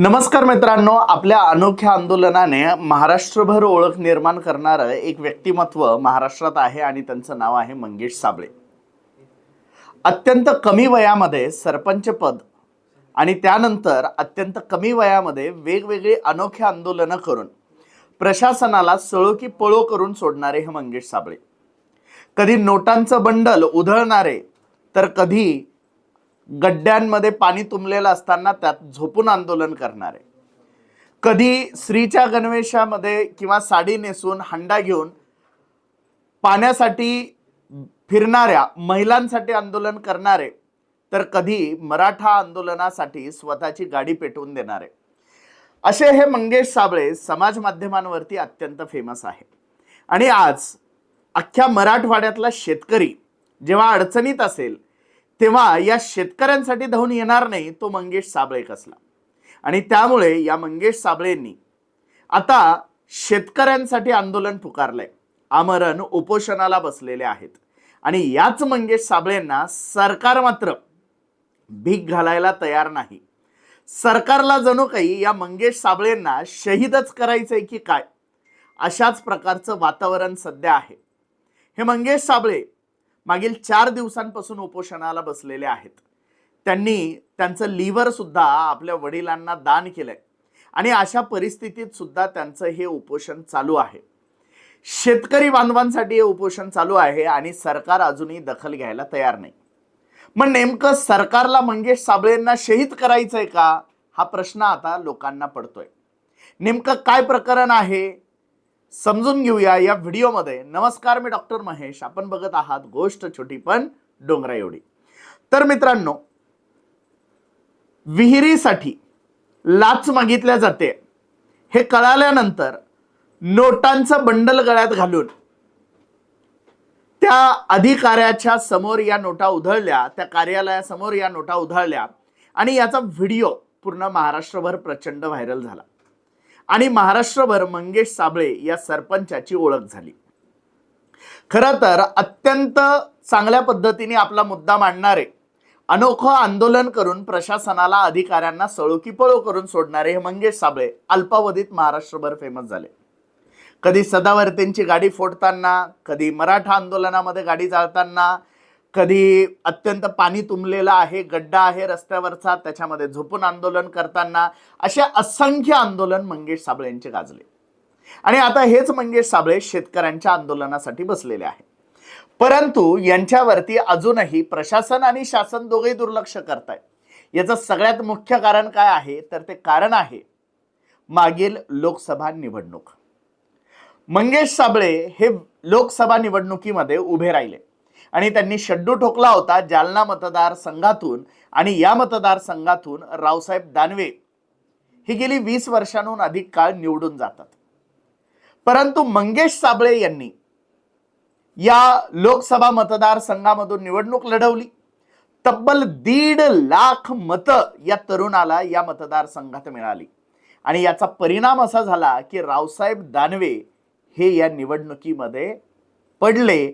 नमस्कार मित्रांनो आपल्या अनोख्या आंदोलनाने महाराष्ट्रभर ओळख निर्माण करणारं एक व्यक्तिमत्व महाराष्ट्रात आहे आणि त्यांचं नाव आहे मंगेश साबळे. अत्यंत कमी वयामध्ये सरपंच पद आणि त्यानंतर अत्यंत कमी वयामध्ये वेगवेगळी अनोखी आंदोलनं करून प्रशासनाला सळो की पळो करून सोडणारे हे मंगेश साबळे. कधी नोटांचं बंडल उधळणारे तर कधी गड्ड्यांमध्ये पाणी तुंबलेलं असताना त्यात झोपून आंदोलन करणारे. कधी स्त्रीच्या गणवेशामध्ये किंवा साडी नेसून हंडा घेऊन पाण्यासाठी फिरणाऱ्या महिलांसाठी आंदोलन करणारे तर कधी मराठा आंदोलनासाठी स्वतःची गाडी पेटवून देणारे. असे हे मंगेश साबळे समाज माध्यमांवरती अत्यंत फेमस आहे. आणि आज अख्ख्या मराठवाड्यातला शेतकरी जेव्हा अडचणीत असेल तेव्हा या शेतकऱ्यांसाठी धावून येणार नाही तो मंगेश साबळे कसला. आणि त्यामुळे या मंगेश साबळेंनी आता शेतकऱ्यांसाठी आंदोलन पुकारलंय. आमरण उपोषणाला बसलेले आहेत. आणि याच मंगेश साबळेंना सरकार मात्र भीक घालायला तयार नाही. सरकारला जणू काही या मंगेश साबळेंना शहीदच करायचंय की काय? अशाच प्रकारचं वातावरण सध्या आहे. हे मंगेश साबळे मागील चार दिवसांपासून उपोषणाला बसलेले आहेत. त्यांनी त्यांचं लिव्हर सुद्धा आपल्या वडिलांना दान केलंय. आणि अशा परिस्थितीत सुद्धा त्यांचं हे उपोषण चालू आहे. शेतकरी बांधवांसाठी हे उपोषण चालू आहे आणि सरकार अजूनही दखल घ्यायला तयार नाही. मग नेमकं सरकारला मंगेश साबळेंना शहीद करायचंय का? हा प्रश्न आता लोकांना पडतोय. नेमकं काय प्रकरण आहे? समजून घेऊया या व्हिडिओमध्ये. नमस्कार मी डॉक्टर महेश. आपण बघत आहात गोष्ट छोटी पण डोंगरा एवढी. तर मित्रांनो विहिरीसाठी लाच मागितल्या जाते. हे कळाल्यानंतर नोटांचं बंडल गळ्यात घालून त्या अधिकाऱ्याच्या समोर या नोटा उधळल्या त्या कार्यालयासमोर या नोटा उधळल्या आणि याचा व्हिडिओ पूर्ण महाराष्ट्रभर प्रचंड व्हायरल झाला. आणि महाराष्ट्रभर मंगेश साबळे या सरपंचाची ओळख झाली. खरं तर अत्यंत चांगल्या पद्धतीने आपला मुद्दा मांडणारे अनोखं आंदोलन करून प्रशासनाला अधिकाऱ्यांना सळोकी पळो करून सोडणारे हे मंगेश साबळे अल्पावधीत महाराष्ट्रभर फेमस झाले. कधी सदावर्तींची गाडी फोडताना कधी मराठा आंदोलनामध्ये गाडी जाळताना कधी अत्यंत पाणी तुंबलेलं आहे गड्डा आहे रस्त्यावरचा त्याच्यामध्ये झोपून आंदोलन करताना असे असंख्य आंदोलन मंगेश साबळे यांचे गाजले. आणि आता हेच मंगेश साबळे शेतकऱ्यांच्या आंदोलनासाठी बसलेले आहे परंतु यांच्यावरती अजूनही प्रशासन आणि शासन दोघेही दुर्लक्ष करत आहे याचं सगळ्यात मुख्य कारण काय आहे? तर ते कारण आहे मागील लोकसभा निवडणूक. मंगेश साबळे हे लोकसभा निवडणुकीमध्ये उभे राहिले. आणि त्यांनी शड्डू ठोकला होता जालना मतदारसंघातून आणि या मतदारसंघातून रावसाहेब दानवे. ही गेली वीस वर्षांहून अधिक काळ निवडून जातात. परंतु मंगेश साबळे यांनी या लोकसभा मतदारसंघामधून निवडणूक लढवली. तब्बल दीड लाख मतं या तरुणाला या मतदारसंघात मिळाली. आणि याचा परिणाम असा झाला की रावसाहेब दानवे हे या निवडणुकीमध्ये पडले.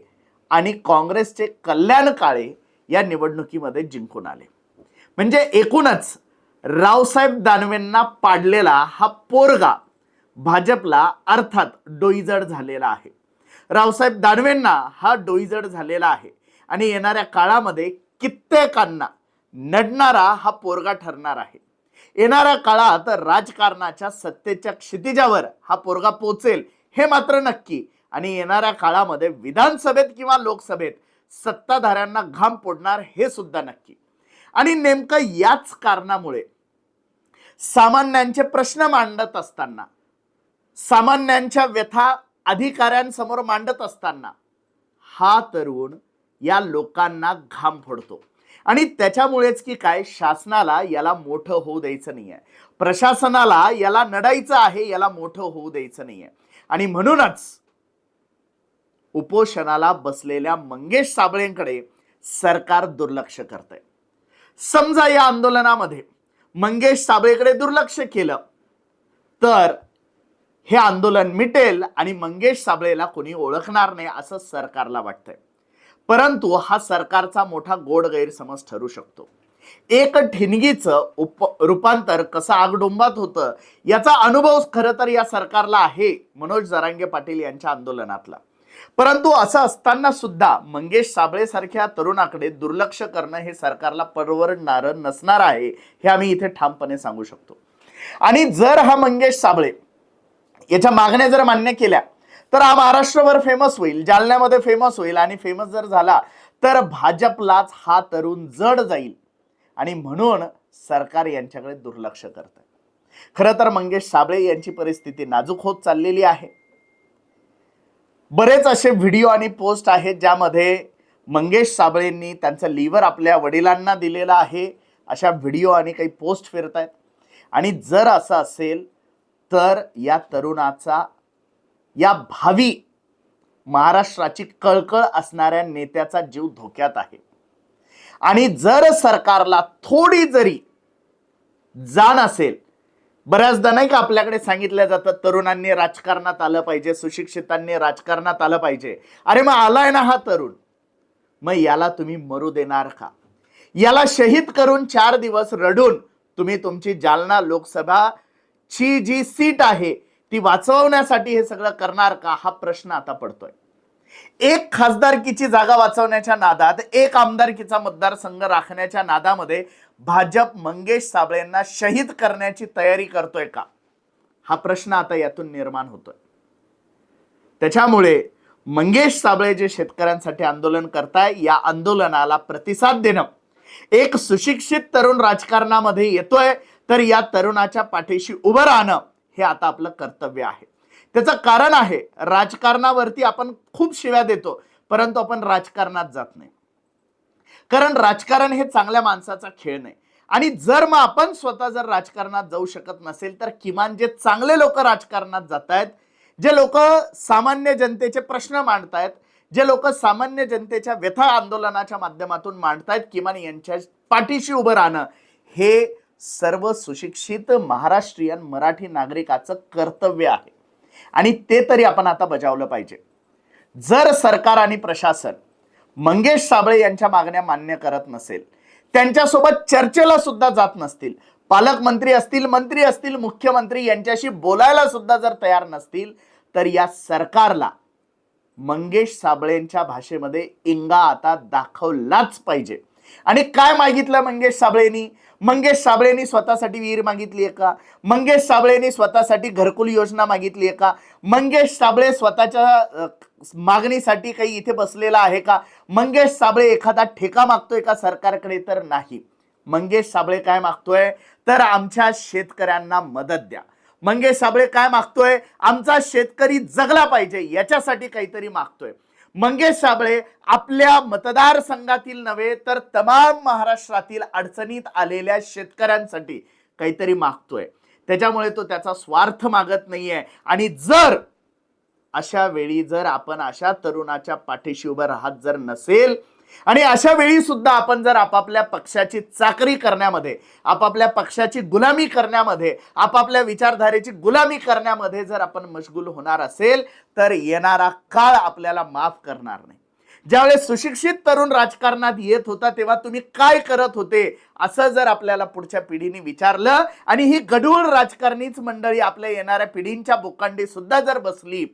आणि काँग्रेसचे कल्याण काळे या निवडणुकीमध्ये जिंकून आले. म्हणजे एकूणच रावसाहेब दानवेंना पाडलेला हा पोरगा भाजपला अर्थात डोईजड झालेला आहे. रावसाहेब दानवेंना हा डोईजड झालेला आहे आणि येणाऱ्या काळामध्ये कित्येकांना नडणारा हा पोरगा ठरणार आहे. येणाऱ्या काळात राजकारणाच्या सत्तेच्या क्षितिजावर हा पोरगा पोचेल हे मात्र नक्की आणि येणाऱ्या काळामध्ये विधानसभेत किंवा लोकसभेत सत्ताधाऱ्यांना घाम फोडणार हे सुद्धा नक्की. आणि नेमकं याच कारणामुळे सामान्यांचे प्रश्न मांडत असताना सामान्यांच्या व्यथा अधिकाऱ्यांसमोर मांडत असताना हा तरुण या लोकांना घाम फोडतो. आणि त्याच्यामुळेच की काय शासनाला याला मोठं होऊ द्यायचं नाही आहे प्रशासनाला याला नडायचं आहे याला मोठं होऊ द्यायचं नाही आहे आणि म्हणूनच उपोषणाला बसलेल्या मंगेश साबळेंकडे सरकार दुर्लक्ष करतंय. समजा या आंदोलनामध्ये मंगेश साबळेकडे दुर्लक्ष केलं तर हे आंदोलन मिटेल आणि मंगेश साबळेला कोणी ओळखणार नाही असं सरकारला वाटतंय. परंतु हा सरकारचा मोठा गोड गैरसमज ठरू शकतो. एक ठिणगीचं उप रूपांतर कसं आगडोंबात होतं याचा अनुभव खरं तर या सरकारला आहे मनोज जरांगे पाटील यांच्या आंदोलनातला. परंतु असं असताना सुद्धा मंगेश साबळे सारख्या तरुणाकडे दुर्लक्ष करणं हे सरकारला परवडणारं नसणार आहे हे आम्ही इथे ठामपणे सांगू शकतो. आणि जर हा मंगेश साबळे याच्या मागण्या जर मान्य केल्या तर हा महाराष्ट्रभर फेमस होईल जालन्यामध्ये फेमस होईल आणि फेमस जर झाला तर भाजपलाच हा तरुण जड जाईल. आणि म्हणून सरकार यांच्याकडे दुर्लक्ष करत आहे खरं तर मंगेश साबळे यांची परिस्थिती नाजूक होत चाललेली आहे. बरेच असे व्हिडिओ आणि पोस्ट आहेत ज्यामध्ये मंगेश साबळेंनी त्यांचं लिव्हर आपल्या वडिलांना दिलेलं आहे. अशा व्हिडिओ आणि काही पोस्ट फिरत आहेत आणि जर असं असेल तर या तरुणाचा या भावी महाराष्ट्राची कळकळ असणाऱ्या नेत्याचा जीव धोक्यात आहे. आणि जर सरकारला थोडी जरी जाण असेल बऱ्याचदा नाही का आपल्याकडे सांगितलं जातं तरुणांनी राजकारणात आलं पाहिजे सुशिक्षितांनी राजकारणात आलं पाहिजे. अरे मग आलाय ना हा तरुण. मग याला तुम्ही मरू देणार का? याला शहीद करून चार दिवस रडून तुम्ही तुमची जालना लोकसभाची जी सीट आहे ती वाचवण्यासाठी हे सगळं करणार का? हा प्रश्न आता पडतोय. एक खासदारकीची जागा वाचवण्याच्या नादात एक आमदारकीचा मतदारसंघ राखण्याच्या नादामध्ये भाजप मंगेश साबळेंना शहीद करण्याची तयारी करतोय का? हा प्रश्न आता यातून निर्माण होतोय. त्याच्यामुळे मंगेश साबळे जे शेतकऱ्यांसाठी आंदोलन करताय या आंदोलनाला प्रतिसाद देणं एक सुशिक्षित तरुण राजकारणामध्ये येतोय तर या तरुणाच्या पाठीशी उभं राहणं हे आता आपलं कर्तव्य आहे. त्याचं कारण आहे राजकारणावरती आपण खूप शिव्या देतो परंतु आपण राजकारणात जात नाही. कारण राजकारण हे चांगल्या माणसाचा खेळ नाही. आणि जर मग आपण स्वतः जर राजकारणात जाऊ शकत नसेल तर किमान जे चांगले लोक राजकारणात जात आहेत जे लोक सामान्य जनतेचे प्रश्न मांडतायत जे लोक सामान्य जनतेच्या व्यथा आंदोलनाच्या माध्यमातून मांडतायत किमान यांच्या पाठीशी उभं राहणं हे सर्व सुशिक्षित महाराष्ट्रीयन मराठी नागरिकाचं कर्तव्य आहे. आणि ते तरी आपण आता बजावलं पाहिजे. जर सरकार आणि प्रशासन मंगेश साबळे यांच्या मागण्या मान्य करत नसेल त्यांच्यासोबत चर्चेला सुद्धा जात नसतील पालकमंत्री असतील मंत्री असतील मुख्यमंत्री यांच्याशी बोलायला सुद्धा जर तयार नसतील तर या सरकारला मंगेश साबळेंच्या भाषेमध्ये इंगा आता दाखवलाच पाहिजे. आणि काय मागितलं मंगेश साबळेनी? मंगेश साबळेनी स्वतःसाठी विहीर मागितली आहे का? मंगेश साबळेनी स्वतःसाठी घरकुल योजना मागितली आहे का? मंगेश साबळे स्वतःच्या मागणीसाठी काही इथे बसलेला आहे का? मंगेश साबळे एखादा ठेका मागतोय का सरकारकडे तर नाही. मंगेश साबळे काय मागतोय? तर आमच्या शेतकऱ्यांना मदत द्या. मंगेश साबळे काय मागतोय? आमचा शेतकरी जगला पाहिजे याच्यासाठी काहीतरी मागतोय. मंगेश साबळे आपल्या मतदारसंघातील नव्हे तर तमाम महाराष्ट्रातील अडचणीत आलेल्या शेतकऱ्यांसाठी काहीतरी मागतोय. त्याच्यामुळे तो त्याचा स्वार्थ मागत नाहीये. आणि जर अशा वेळी जर आपण अशा तरुणाच्या पाठीशी उभं राहत जर नसेल आणि अशा वेळी सुद्धा आपण जर आपापल्या पक्षाची चाकरी करण्यामध्ये आपापल्या पक्षाची गुलामी करण्यामध्ये आपापल्या विचारधारेची गुलामी करण्यामध्ये जर आपण मशगूल होणार असेल तर येणारा काळ आपल्याला माफ करणार नाही. ज्यावेळेस सुशिक्षित तरुण राजकारणात येत होता तेव्हा तुम्ही काय करत होते असं जर आपल्याला पुढच्या पिढीने विचारलं आणि ही गढूळ राजकारणीच मंडळी आपल्या येणाऱ्या पिढींच्या बोकांडी सुद्धा जर बसली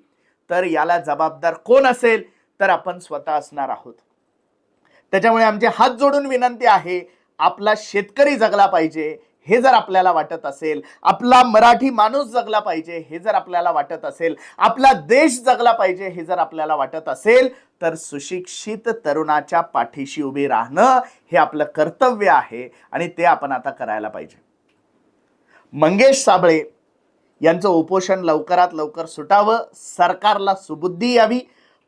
तर याला जबाबदार कोण असेल? तर आपण स्वतः असणार आहोत. त्याच्यामुळे आमचे हात जोडून विनंती आहे आपला शेतकरी जगला पाहिजे हे जर आपल्याला वाटत असेल आपला मराठी माणूस जगला पाहिजे हे जर आपल्याला वाटत असेल आपला देश जगला पाहिजे हे जर आपल्याला वाटत असेल तर सुशिक्षित तरुणाच्या पाठीशी उभे राहणं हे आपलं कर्तव्य आहे आणि ते आपण आता करायला पाहिजे. मंगेश साबळे यांचं उपोषण लवकरात लवकर सुटावं सरकारला सुबुद्धी यावी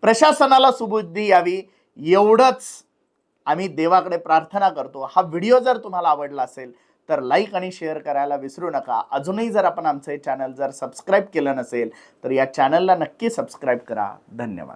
प्रशासनाला सुबुद्धी यावी एवढंच आम्ही देवाकडे प्रार्थना करतो. हा व्हिडिओ जर तुम्हाला आवडला असेल तर लाईक आणि शेअर करायला विसरू नका. अजूनही जर आपण आमचं हे चॅनल जर सबस्क्राईब केलं नसेल तर या चॅनलला नक्की सबस्क्राईब करा. धन्यवाद.